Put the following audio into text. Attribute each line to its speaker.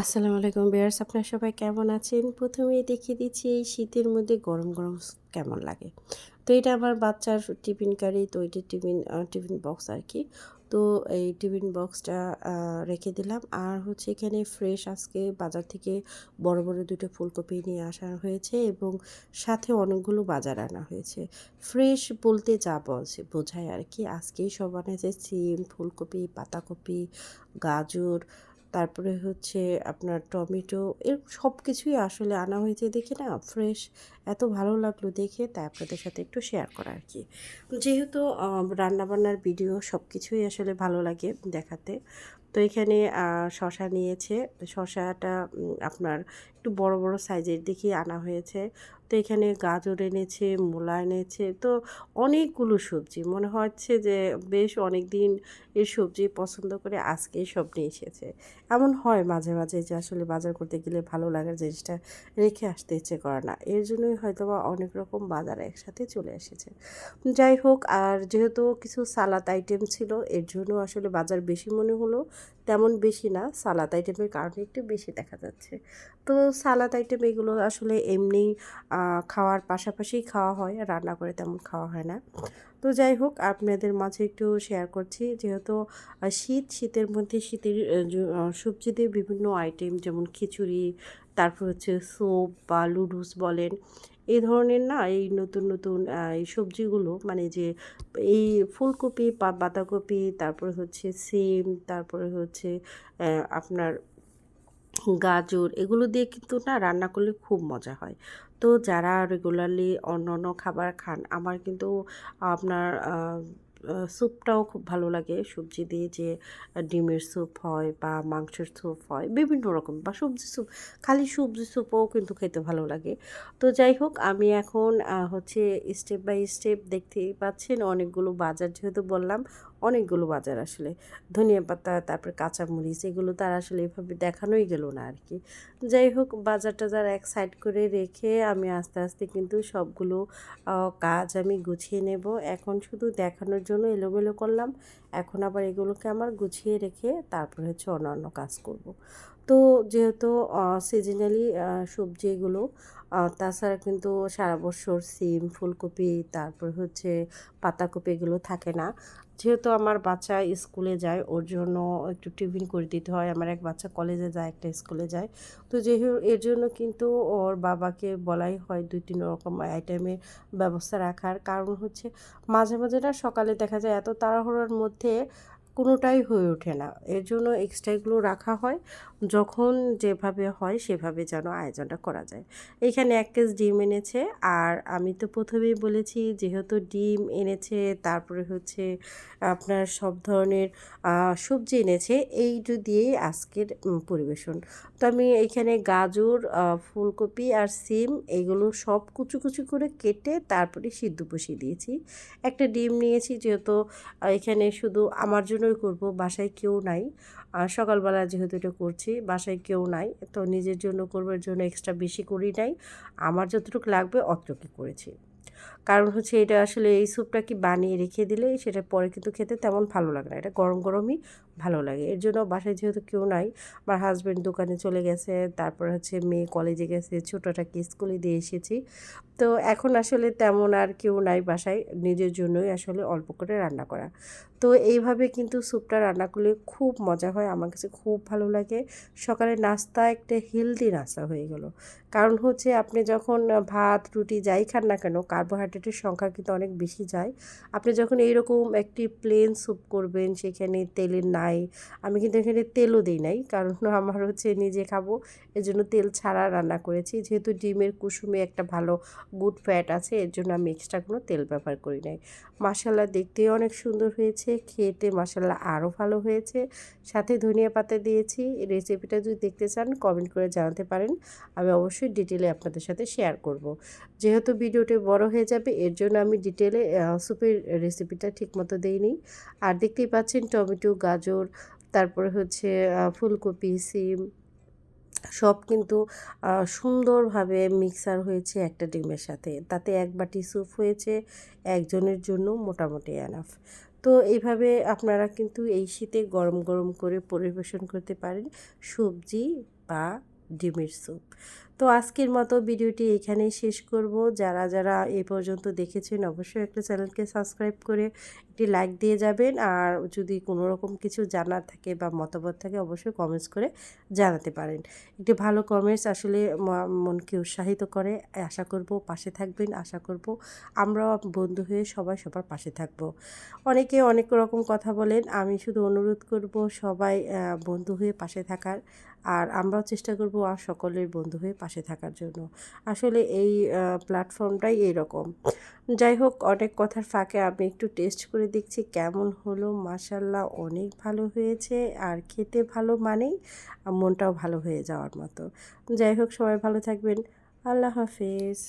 Speaker 1: আসসালামু আলাইকুম বিয়ার্স আপনার সবাই কেমন আছেন? প্রথমেই দেখিয়ে দিচ্ছি এই শীতের মধ্যে গরম গরম কেমন লাগে। তো এটা আমার বাচ্চার টিফিন কারি, তো এটা টিফিন টিফিন বক্স আর কি। তো এই টিফিন বক্সটা রেখে দিলাম। আর হচ্ছে এখানে ফ্রেশ আজকে বাজার থেকে বড় বড় দুটো ফুলকপি নিয়ে আসা হয়েছে এবং সাথে অনেকগুলো বাজার আনা হয়েছে। ফ্রেশ বলতে যা বলছে, বোঝায় আর কি। আজকেই সব আনেছে সিম, ফুলকপি, পাতাকপি, গাজর তারপরে হচ্ছে আপনার টমেটো, এর সব কিছুই আসলে আনা হয়েছে দেখে না ফ্রেশ এত ভালো লাগল দেখে, তাই আপনাদের সাথে একটু শেয়ার করা আর কি। যেহেতু রান্নাবান্নার ভিডিও সব কিছুই আসলে ভালো লাগে দেখাতে তো এখানে শশা নিয়েছে। শশাটা আপনার একটু বড় বড় সাইজের দেখে আনা হয়েছে। তো এখানে গাজর এনেছে, মূলা এনেছে। তো অনেকগুলো সবজি। মনে হচ্ছে যে বেশ অনেক দিন এর সবজি পছন্দ করে আজকেই সব নিয়ে এসেছে। এমন হয় মাঝে মাঝে যে আসলে বাজার করতে গেলে ভালো লাগার জিনিসটা রেখে আসতে ইচ্ছে করে না। এর জন্যই হয়তো বা অনেক রকম বাজার একসাথে চলে এসেছে। যাই হোক, আর যেহেতু কিছু সালাদ আইটেম ছিল, এর জন্য আসলে বাজার বেশি মনে হলো। তেমন বেশি না, সালাদ আইটেমের কারণে একটু বেশি দেখা যাচ্ছে। তো সালাদ আইটেম এগুলো আসলে এমনি খাওয়ার পাশাপাশি খাওয়া হয়, রান্না করে তেমন খাওয়া হয় না। তো যাই হোক, আপনাদের মাঝে একটু শেয়ার করছি, যেহেতু শীত, শীতের মধ্যে শীতের সবজি দিয়ে বিভিন্ন আইটেম যেমন খিচুড়ি, তারপর হচ্ছে স্যুপ বা লুডুস বলেন এই ধরনের না এই নতুন নতুন এই সবজিগুলো মানে যে এই ফুলকপি বাঁধাকপি, তারপরে হচ্ছে সিম, তারপরে হচ্ছে আপনার গাজর এগুলো দিয়ে কিন্তু না রান্না করলে খুব মজা হয়। তো যারা রেগুলারলি অন্য অন্য খাবার খান, আমার কিন্তু আপনার স্যুপটাও খুব ভালো লাগে। সবজি দিয়ে যে ডিমের স্যুপ হয় বা মাংসের স্যুপ হয়, বিভিন্ন রকম বা সবজি স্যুপ খালি সবজি স্যুপও কিন্তু খেতে ভালো লাগে। তো যাই হোক, আমি এখন হচ্ছে স্টেপ বাই স্টেপ দেখতেই পাচ্ছেন, অনেকগুলো বাজার যেহেতু বললাম অনেকগুলো বাজার আসলে। ধনিয়া পাতা, তারপর কাঁচামরিচ, এগুলো তার আসলে এভাবে দেখানোই গেল না আর কি। যাই হোক বাজার টাজার এক সাইড করে রেখে আমি আস্তে আস্তে কিন্তু সবগুলো কাজ আমি গুছিয়ে নেব। এখন শুধু দেখানোর জন্য এলোমেলো করলাম। এখন আবার এগুলোকে আমার গুছিয়ে রেখে তারপর হচ্ছে অন্যান্য কাজ করব। তো যেহেতু সিজনালি সবজি এগুলো তাছাড়া কিন্তু সারা বছর সিম, ফুলকপি, তারপর হচ্ছে পাতাকপি এগুলো থাকে না। যেহেতু আমার বাচ্চা স্কুলে যায়, ওর জন্য একটু টিফিন করে দিতে হয়। আমার এক বাচ্চা কলেজে যায়, একটা স্কুলে যায়। তো যেহেতু, এর জন্য কিন্তু ওর বাবাকে বলাই হয় দুই, তিন রকম আইটেমের ব্যবস্থা রাখার। কারণ হচ্ছে, মাঝে মাঝে না সকালে দেখা যায়, এত তাড়াহুড়োর মধ্যে কোনোটাই হয়ে ওঠে না। এর জন্য এক্সট্রাগুলো রাখা হয়। যখন যেভাবে হয় সেভাবে যেন আয়োজনটা করা যায়। এখানে এক কেস ডিম এনেছে আর আমি তো প্রথমেই বলেছি যেহেতু ডিম এনেছে, তারপরে হচ্ছে আপনার সব ধরনের সবজি এনেছে, এই দিয়েই আজকের পরিবেশন। তো আমি এখানে গাজর ফুলকপি আর সিম এগুলো সব কুচু কুচু করে কেটে তারপরে সিদ্ধ বসিয়ে দিয়েছি। একটা ডিম নিয়েছি যেহেতু এখানে শুধু আমার জন্যই করব, বাসায় কেউ নাই। আর সকালবেলা যেহেতু এটা করছি, বাসায় কেউ নাই, তো নিজের জন্য করবার জন্য এক্সট্রা বেশি করি নাই। আমার যতটুকু লাগবে অতটুকু করেছি। কারণ হচ্ছে এটা আসলে এই স্যুপটা কি বানিয়ে রেখে দিলে সেটা পরে কিন্তু খেতে তেমন ভালো লাগে না। এটা গরম গরমই ভালো লাগে। এর জন্য বাসায় যেহেতু কেউ নাই, আমার হাজব্যান্ড দোকানে চলে গেছে, তারপর হচ্ছে মেয়ে কলেজে গেছে, ছোটোটাকে স্কুলে দিয়ে এসেছি। তো এখন আসলে তেমন আর কেউ নাই বাসায়, নিজের জন্যই আসলে অল্প করে রান্না করা। তো এইভাবে কিন্তু স্যুপটা রান্না করলে খুব মজা হয়, আমার কাছে খুব ভালো লাগে। সকালে নাস্তা একটা হেলদি নাস্তা হয়ে গেল। কারণ হচ্ছে আপনি যখন ভাত, রুটি যাই খান না কেন কার্বোহাইড্রেটের সংখ্যা কিন্তু অনেক বেশি যায়। আপনি যখন এইরকম একটি প্লেন স্যুপ করবেন, সেখানে তেলের নাই, আমি কিন্তু এখানে তেলও দিই নাই, কারণ আমার হচ্ছে নিজে খাব, এজন্য তেল ছাড়া রান্না করেছি। যেহেতু ডিমের কুসুমে একটা ভালো গুড ফ্যাট আছে, এর জন্য আমি এক্সট্রা কোনো তেল ব্যবহার করি নাই। মাসাল্লা দেখতে অনেক সুন্দর হয়েছে, খেতে মাসাল্লা আরও ভালো হয়েছে। সাথে ধনিয়া পাতা দিয়েছি রেসিপিটা যদি দেখতে চান কমেন্ট করে জানাতে পারেন, আমি অবশ্যই ডিটেলে আপনাদের সাথে শেয়ার করব। যেহেতু ভিডিওটি বড় হয়ে যাবে। এর জন্য আমি ডিটেলে স্যুপের রেসিপিটা ঠিকমতো দিইনি। আর দেখতেই পাচ্ছেন টমেটো, গাজর, তারপরে হচ্ছে ফুলকপি, সিম, সব কিন্তু সুন্দরভাবে মিক্সার হয়েছে একটা ডিমের সাথে। তাতে এক বাটি স্যুপ হয়েছে, একজনের জন্য মোটামুটি এনাফ তো এইভাবে আপনারা কিন্তু এই শীতে গরম গরম করে পরিবেশন করতে পারেন সবজি বা ডিমের স্যুপ তো আজকের মতো ভিডিওটি এখানেই শেষ করব। যারা যারা এই পর্যন্ত দেখেছেন অবশ্যই একটা চ্যানেলকে সাবস্ক্রাইব করে একটি লাইক দিয়ে যাবেন। আর যদি কোনো রকম কিছু জানার থাকে বা মতামত থাকে অবশ্যই কমেন্টস করে জানাতে পারেন। একটি ভালো কমেন্টস আসলে মনকে উৎসাহিত করে। আশা করব পাশে থাকবেন, আশা করব আমরাও বন্ধু হয়ে সবাই সবার পাশে থাকব। অনেকে অনেক রকম কথা বলেন, আমি শুধু অনুরোধ করব সবাই বন্ধু হয়ে পাশে থাকার। আর আমরাও চেষ্টা করব আর সকলের বন্ধু হয়ে পাশে থাকার জন্য। আসলে এই প্ল্যাটফর্মটাই এরকম। যাই হোক, অনেক কথার ফাঁকে আমি একটু টেস্ট করে দেখছি কেমন হলো। মাসাল্লাহ অনেক ভালো হয়েছে। আর খেতে ভালো মানেই মনটাও ভালো হয়ে যাওয়ার মতো। যাই হোক, সবাই ভালো থাকবেন। আল্লাহ হাফেজ।